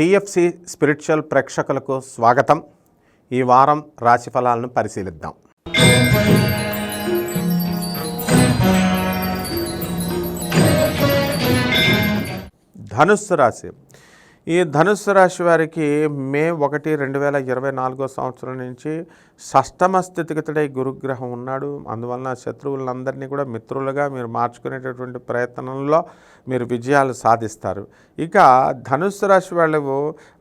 TFC spiritual ప్రేక్షకులకు స్వాగతం. ఈ వారం రాశి ఫలాలను పరిశీలిద్దాం. ధనుస్సు రాశి. ఈ ధనుస్సు రాశి వారికి మే ఒకటి రెండు వేల ఇరవై నాలుగో సంవత్సరం నుంచి షష్టమ స్థితిగతుడై గురుగ్రహం ఉన్నాడు. అందువలన శత్రువులందరినీ కూడా మిత్రులుగా మీరు మార్చుకునేటటువంటి ప్రయత్నంలో మీరు విజయాలు సాధిస్తారు. ఇక ధనుస్సు రాశి వాళ్ళు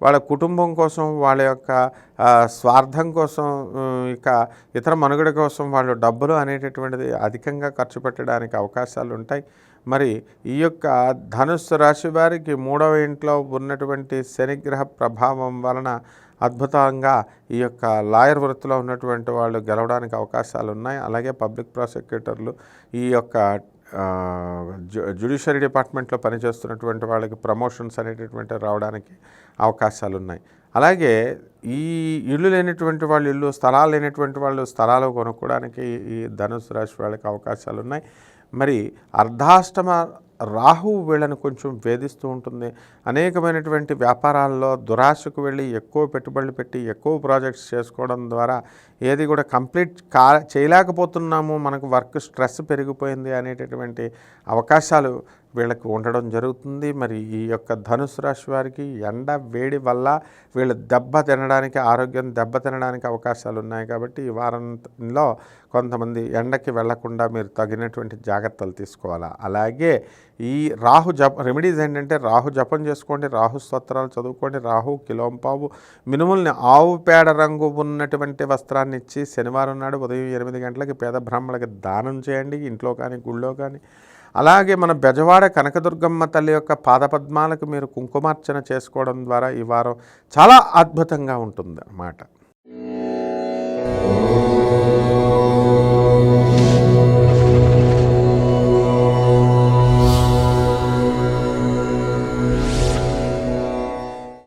వాళ్ళ కుటుంబం కోసం వాళ్ళ యొక్క స్వార్థం కోసం ఇక ఇతర మనుగడ కోసం వాళ్ళు డబ్బులు అనేటటువంటిది అధికంగా ఖర్చు పెట్టడానికి అవకాశాలు ఉంటాయి. మరి ఈ యొక్క ధనుస్సు రాశి వారికి మూడవ ఇంట్లో ఉన్నటువంటి శనిగ్రహ ప్రభావం వలన అద్భుతంగా ఈ యొక్క లాయర్ వృత్తిలో ఉన్నటువంటి వాళ్ళు గెలవడానికి అవకాశాలు ఉన్నాయి. అలాగే పబ్లిక్ ప్రాసిక్యూటర్లు ఈ యొక్క జు జ్యుడిషియరీ డిపార్ట్మెంట్లో పనిచేస్తున్నటువంటి వాళ్ళకి ప్రమోషన్స్ అనేటటువంటి రావడానికి అవకాశాలు ఉన్నాయి. అలాగే ఈ ఇల్లు లేనటువంటి వాళ్ళు ఇల్లు స్థలాలు లేనటువంటి వాళ్ళు స్థలాలు కొనుక్కోవడానికి ఈ ధనుసు రాశి వాళ్ళకి అవకాశాలు ఉన్నాయి మరి అర్ధాష్టమ రాహు వీళ్ళని కొంచెం వేధిస్తూ ఉంటుంది. అనేకమైనటువంటి వ్యాపారాల్లో దురాశకు వెళ్ళి ఎక్కువ పెట్టుబడులు పెట్టి ఎక్కువ ప్రాజెక్ట్స్ చేసుకోవడం ద్వారా ఏది కూడా కంప్లీట్ కా చేయలేకపోతున్నాము. మనకు వర్క్ స్ట్రెస్ పెరిగిపోయింది అనేటటువంటి అవకాశాలు వీళ్ళకి ఉండడం జరుగుతుంది. మరి ఈ యొక్క ధనుసు రాశి వారికి ఎండ వేడి వల్ల వీళ్ళు దెబ్బ తినడానికి ఆరోగ్యం దెబ్బ తినడానికి అవకాశాలు ఉన్నాయి కాబట్టి ఈ వారంలో కొంతమంది ఎండకి వెళ్ళకుండా మీరు తగినటువంటి జాగ్రత్తలు తీసుకోవాలా? అలాగే ఈ రాహు జప రెమెడీస్ ఏంటంటే రాహు జపం చేసుకోండి రాహు స్తోత్రాలు చదువుకోండి రాహు కిలోంపావు. మినుముల్ని ఆవు పేడ రంగు ఉన్నటువంటి వస్త్రాన్ని ఇచ్చి శనివారం నాడు ఉదయం ఎనిమిది గంటలకి పేద బ్రాహ్మణులకి దానం చేయండి ఇంట్లో కానీ గుళ్ళో కానీ. అలాగే మన బెజవాడ కనకదుర్గమ్మ తల్లి యొక్క పాదపద్మాలకు మీరు కుంకుమార్చన చేసుకోవడం ద్వారా ఈ వారం చాలా అద్భుతంగా ఉంటుంది అన్నమాట